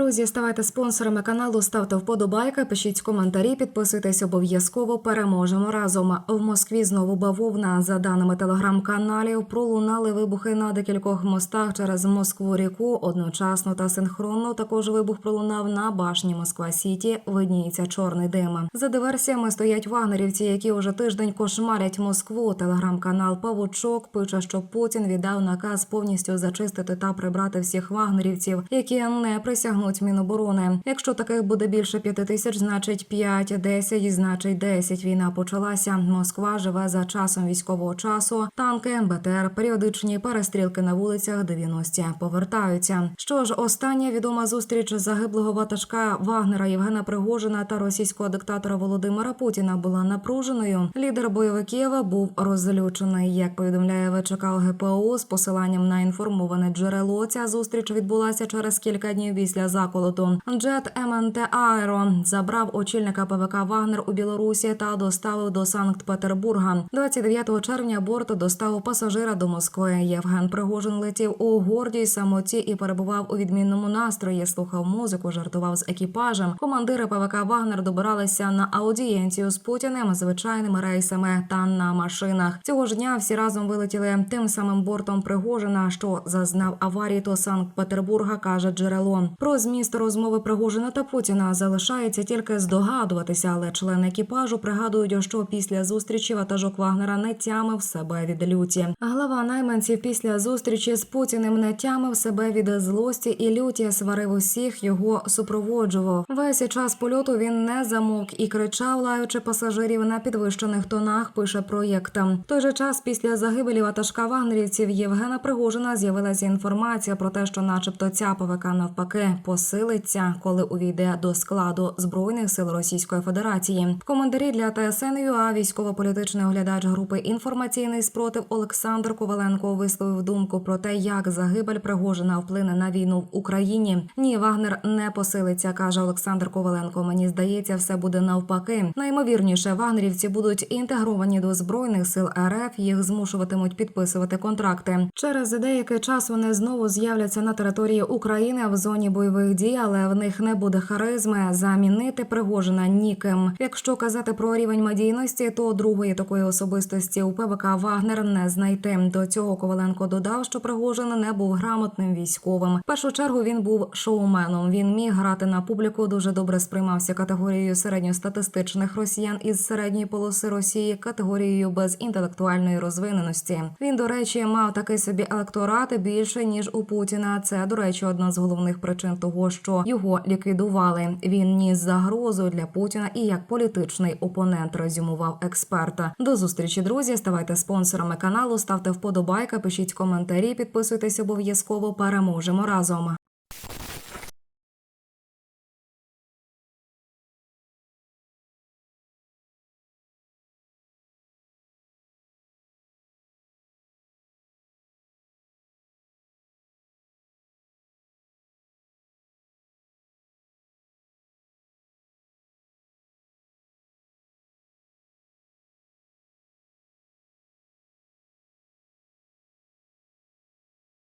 Друзі, ставайте спонсорами каналу, ставте вподобайки, пишіть коментарі, підписуйтесь обов'язково. Переможемо разом. В Москві знову бавовна. За даними телеграм-каналів, пролунали вибухи на декількох мостах через Москву ріку. Одночасно та синхронно також вибух пролунав на башні Москва Сіті. Видніється чорний дим. За диверсіями стоять вагнерівці, які уже тиждень кошмарять Москву. Телеграм-канал Павучок пише, що Путін віддав наказ повністю зачистити та прибрати всіх вагнерівців, які не присягнуть Міноборони. Якщо таких буде більше п'яти тисяч, значить 5, 10, значить 10. Війна почалася. Москва живе за часом військового часу. Танки, БТР, періодичні перестрілки на вулицях 90 повертаються. Що ж, остання відома зустріч загиблого ватажка Вагнера Євгена Пригожина та російського диктатора Володимира Путіна була напруженою. Лідер бойовиків був розлючений. Як повідомляє ВЧК ГПУ з посиланням на інформоване джерело, ця зустріч відбулася через кілька днів після заколоту. Джет МНТ Аеро забрав очільника ПВК Вагнер у Білорусі та доставив до Санкт-Петербурга. 29 червня борт доставив пасажира до Москви. Євген Пригожин летів у гордій самоті і перебував у відмінному настрої. Слухав музику, жартував з екіпажем. Командири ПВК Вагнер добиралися на аудієнцію з Путіним звичайними рейсами та на машинах. Цього ж дня всі разом вилетіли тим самим бортом Пригожина, що зазнав аварії до Санкт-Петербурга, каже джерело. Про зміст розмови Пригожина та Путіна залишається тільки здогадуватися, але члени екіпажу пригадують, що після зустрічі ватажок Вагнера не тямив себе від люті. Глава найманців після зустрічі з Путіним не тямив себе від злості і люті сварив усіх, його супроводжував. Весь час польоту він не замовк і кричав, лаючи пасажирів на підвищених тонах. Пише проєкт. В той же час після загибелі ватажка вагнерівців Євгена Пригожина з'явилася інформація про те, що, начебто, ця ПВК навпаки посилиться, коли увійде до складу збройних сил Російської Федерації. В коментарі для ТСН ЮА військово-політичний оглядач групи інформаційний спротив Олександр Коваленко висловив думку про те, як загибель Пригожина вплине на війну в Україні. Ні, Вагнер не посилиться, каже Олександр Коваленко. Мені здається, все буде навпаки. Наймовірніше, вагнерівці будуть інтегровані до збройних сил РФ. Їх змушуватимуть підписувати контракти. Через деякий час вони знову з'являться на території України в зоні бойових дій, але в них не буде харизми замінити Пригожина ніким. Якщо казати про рівень медійності, то другої такої особистості у ПВК Вагнер не знайти. До цього Коваленко додав, що Пригожин не був грамотним військовим. В першу чергу він був шоуменом. Він міг грати на публіку. Дуже добре сприймався категорією середньостатистичних росіян із середньої полоси Росії, категорією без інтелектуальної розвиненості. Він, до речі, мав такий собі електорат більше ніж у Путіна. Це, до речі, одна з головних причин того, що його ліквідували. Він ніс загрозу для Путіна і як політичний опонент резюмував експерта. До зустрічі, друзі. Ставайте спонсорами каналу, ставте вподобайка, пишіть коментарі, підписуйтесь обов'язково. Переможемо разом.